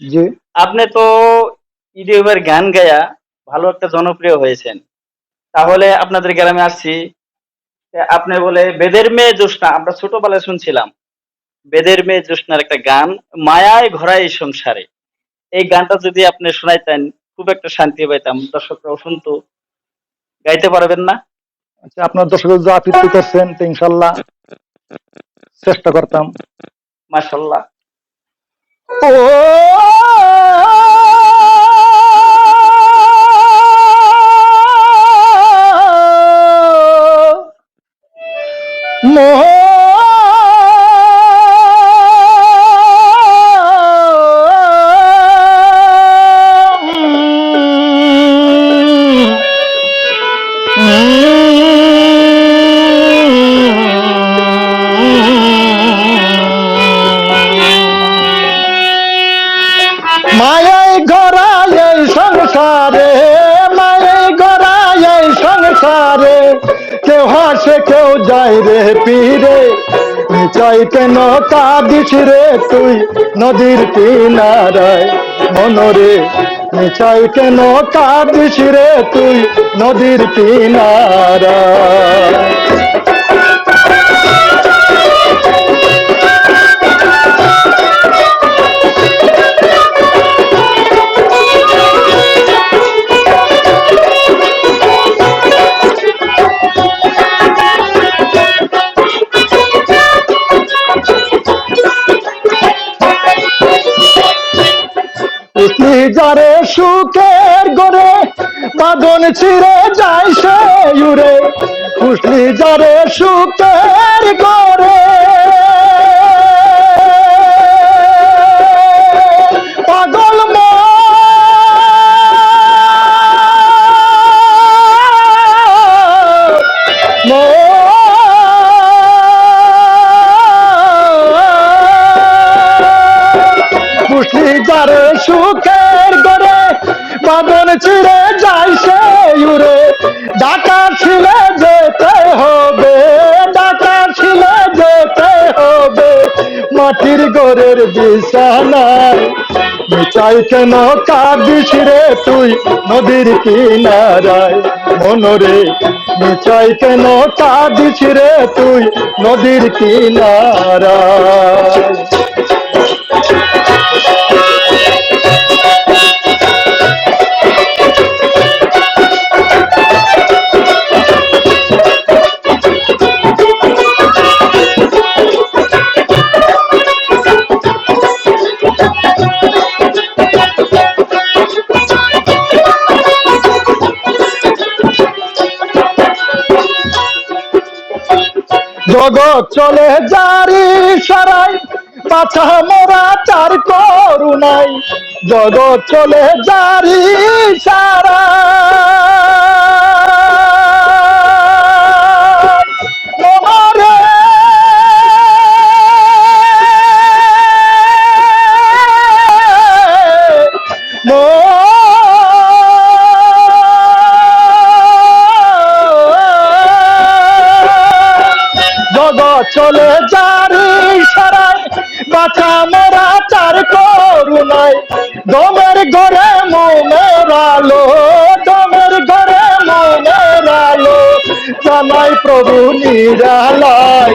জি। আপনি তো এবার গান গায়া ভালো একটা জনপ্রিয় হয়েছেন। তাহলে আপনাদের গ্রামে আসছি। আপনি বলে বেদের মেয়ে জ্যোৎস্না আমরা ছোটবেলায় শুনছিলাম। বেদের মেয়ে জ্যোৎস্নার একটা গান মায়ায় ঘোরা এই সংসারে এই গানটা যদি আপনি শোনাইতেন খুব একটা শান্তি পাইতাম। দর্শকরাও শুনতো গাইতে পারবেন না। আচ্ছা আপনার দর্শক যা আপত্তি করছেন তো ইনশাল্লাহ চেষ্টা করতাম। মাশাল্লাহ। ও মায়াই গড়াই এই সংসারে মায়াই এই সংসারে। কেউ হাসে, কেউ যায় রে পিরে। চাই কেন কাঁদিস তুই নদীর কিনারায়? মনরে চাই কেন কাঁদিস রে তুই নদীর কিনারায়? যারে সুখের গরে বাদন ছিঁড়ে যায় সে উড়ে। উঠলি যারে সুখের পুষলি যারে সুখের বাদন ছিঁড়ে যায় সে উড়ে। ডাকা ছিলে যেতে হবে ডাকা ছিলে যেতে হবে। মাটির গরের বিছানায় চাই কেন কাঁদিস রে তুই নদীর কিনারায়? মনরে চাই কেন কাঁদিস রে তুই নদীর কিনারায়? জগৎ চলে জারি সারাই পাছা মোরা চার করুণাই। জগৎ চলে জারি চলে জারি সারাই বাছা মোরা চার করুণাই দমের ঘরে মনের আলো, দমের ঘরে মনের আলো জানাই প্রভু নিরালায়।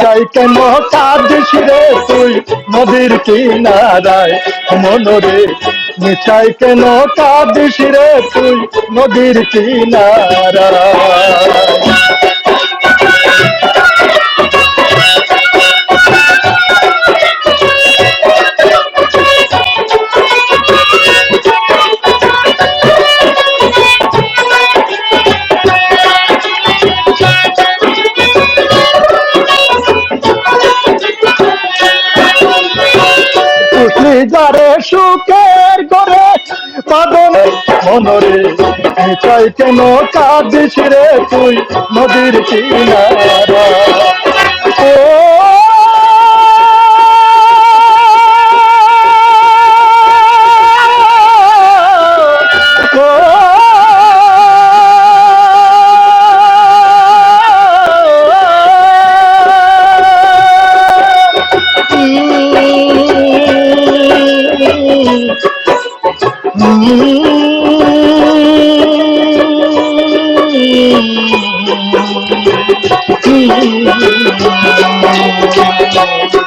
চাই কেন কাঁদিস রে তুই নদীর কিনারায়? মনরে চাই কেন কাঁদিস রে তুই নদীর কিনারায়? যারে সুখের করে পাগলে মনরে চাই কেন কাঁদিস রে তুই নদীর কিনারা Thank you.